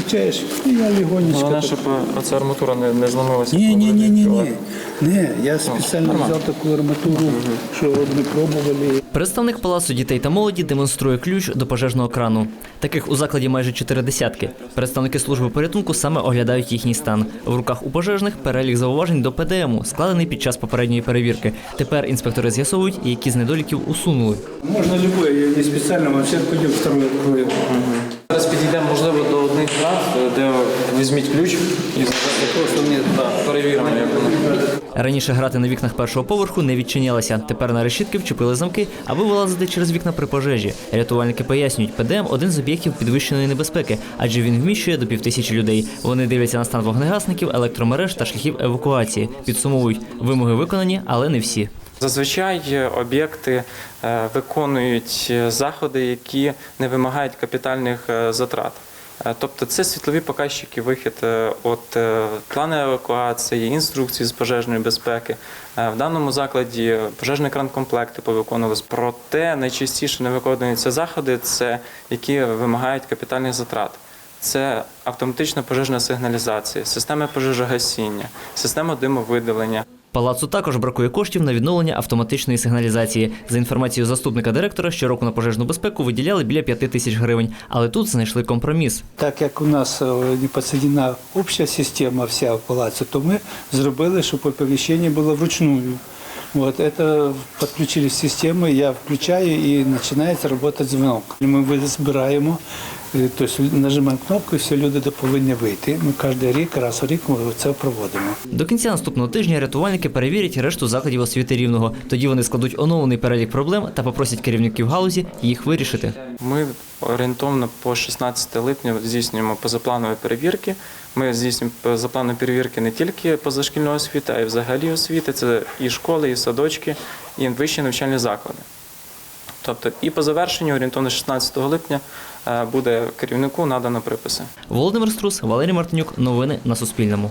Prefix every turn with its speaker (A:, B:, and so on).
A: Включаєш, і я легонечко.
B: Головне, щоб е, оця арматура не, не зламилася.
A: Ні, ні, ні, ні, ні. Ні, я спеціально
B: нормально.
A: взяв таку арматуру, що ми пробували.
C: Представник палацу дітей та молоді демонструє ключ до пожежного крану. Таких у закладі майже чотири десятки. Представники служби порятунку саме оглядають їхній стан. В руках у пожежних перелік зауважень до ПДМу, складений під час попередньої перевірки. Тепер інспектори з'ясовують, які з недоліків усунули.
A: Можна любое, я не спеціально, вообще пойдем второе откроем.
B: Зараз підійдемо, можливо, до врат, е, де візьміть ключ і
A: Просто
B: так, перевіримо, як воно.
C: Раніше грати на вікнах першого поверху не відчинялися. Тепер на решітки вчепили замки, аби вилазити через вікна при пожежі. Рятувальники пояснюють, ПДМ один з об'єктів підвищеної небезпеки, адже він вміщує до півтисячі людей. Вони дивляться на стан вогнегасників, електромереж та шляхів евакуації. Підсумовують, вимоги виконані, але не всі.
B: Зазвичай е, об'єкти е, виконують е, заходи, які не вимагають капітальних затрат. Е, Тобто це світлові показчики, вихід е, от е, плану евакуації, інструкції з пожежної безпеки. В даному закладі пожежний кран-комплекти повиконувалися. Проте найчастіше не виконуються заходи, це які вимагають капітальних затрат. Це автоматична пожежна сигналізація, система пожежогасіння, система димовидалення.
C: Палацу також бракує коштів на відновлення автоматичної сигналізації. За інформацією заступника директора, щороку на пожежну безпеку виділяли біля 5 тисяч гривень, але тут знайшли компроміс.
A: Так як у нас е, не підсоединена обща система вся в палацу, то ми зробили, щоб оповіщення було вручную. Вот это підключили в систему, я включаю і починається працювати дзвінок. Ми ви- збираємо, е, тобто нажимаємо кнопку, і всі люди повинні вийти. Ми кожен рік, раз у рік ми це проводимо.
C: До кінця наступного тижня рятувальники перевірять решту закладів освіти рівного. Тоді вони складуть оновлений перелік проблем та попросять керівників галузі їх вирішити.
B: Ми орієнтовно по 16 липня здійснюємо позапланові перевірки. Ми здійснюємо позапланові перевірки не тільки позашкільної освіти, а й взагалі освіти. Це і школи, і садочки, і вищі навчальні заклади. Тобто, і по завершенню орієнтовно 16 липня е, буде керівнику надано приписи.
C: Володимир Струс, Валерій Мартинюк. Новини на Суспільному.